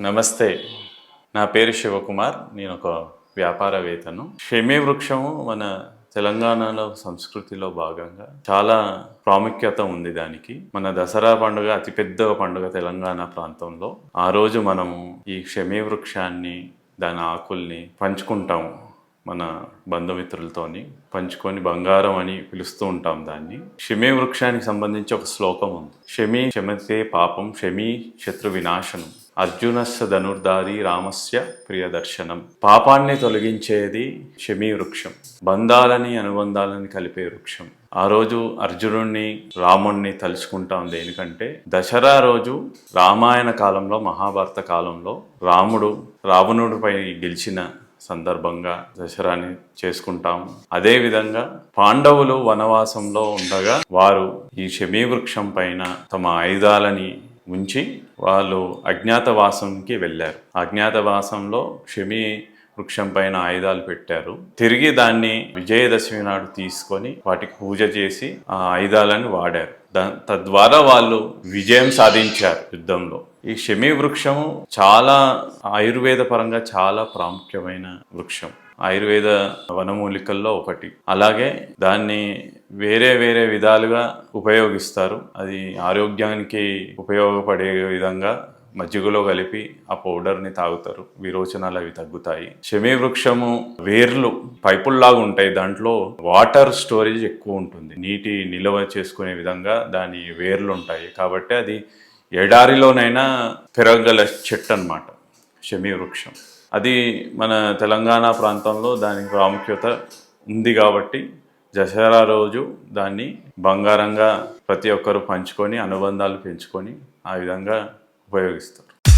నమస్తే. నా పేరు శివకుమార్. నేను ఒక వ్యాపారవేత్తను. షమీ వృక్షము మన తెలంగాణలో సంస్కృతిలో భాగంగా చాలా ప్రాముఖ్యత ఉంది దానికి. మన దసరా పండుగ అతిపెద్ద పండుగ తెలంగాణ ప్రాంతంలో. ఆ రోజు మనము ఈ క్షమే వృక్షాన్ని దాని ఆకుల్ని పంచుకుంటాము మన బంధుమిత్రులతోని. పంచుకొని బంగారం అని పిలుస్తూ ఉంటాం దాన్ని. క్షమే వృక్షానికి సంబంధించి ఒక శ్లోకం ఉంది. షమీ శమతే పాపం షమీ శత్రు వినాశనం. అర్జునస్య ధనుర్ధారి రామస్య ప్రియదర్శనం. పాపాన్ని తొలగించేది షమీ వృక్షం. బంధాలని అనుబంధాలని కలిపే వృక్షం. ఆ రోజు అర్జునుడిని రాముణ్ణి తలుచుకుంటాం దేనికంటే దసరా రోజు రామాయణ కాలంలో మహాభారత కాలంలో రాముడు రావణుడిపై గెలిచిన సందర్భంగా దసరాని చేసుకుంటాము అదేవిధంగా పాండవులు వనవాసంలో ఉండగా వారు ఈ శమీ వృక్షం పైన తమ ఆయుధాలని ఉంచి వాళ్ళు అజ్ఞాతవాసంకి వెళ్ళారు. అజ్ఞాతవాసంలో క్షమి వృక్షం పైన ఆయుధాలు పెట్టారు. తిరిగి దాన్ని విజయదశమి నాడు తీసుకొని వాటికి పూజ చేసి ఆ ఆయుధాలను వాడారు. దా- తద్వారా వాళ్ళు విజయం సాధించారు యుద్ధంలో. ఈ షమి వృక్షము చాలా ఆయుర్వేద పరంగా చాలా ప్రాముఖ్యమైన వృక్షం. ఆయుర్వేద వనమూలికల్లో ఒకటి. అలాగే దాన్ని వేరే వేరే విధాలుగా ఉపయోగిస్తారు. అది ఆరోగ్యానికి ఉపయోగపడే విధంగా మజ్జిగలో కలిపి ఆ పౌడర్ని తాగుతారు. విరోచనాలు అవి తగ్గుతాయి. శమీ వృక్షము వేర్లు పైపుల్లాగా ఉంటాయి. దాంట్లో వాటర్ స్టోరేజ్ ఎక్కువ ఉంటుంది. నీటి నిల్వ చేసుకునే విధంగా దాని వేర్లు ఉంటాయి. కాబట్టి అది ఎడారిలోనైనా పెరగల చెట్టు అన్నమాట. వృక్షం. అది మన తెలంగాణ ప్రాంతంలో దాని ప్రాముఖ్యత ఉంది కాబట్టి దసరా రోజు దాన్ని బంగారంగా ప్రతి ఒక్కరు పంచుకొని అనుబంధాలు పెంచుకొని ఆ విధంగా ఉపయోగిస్తారు.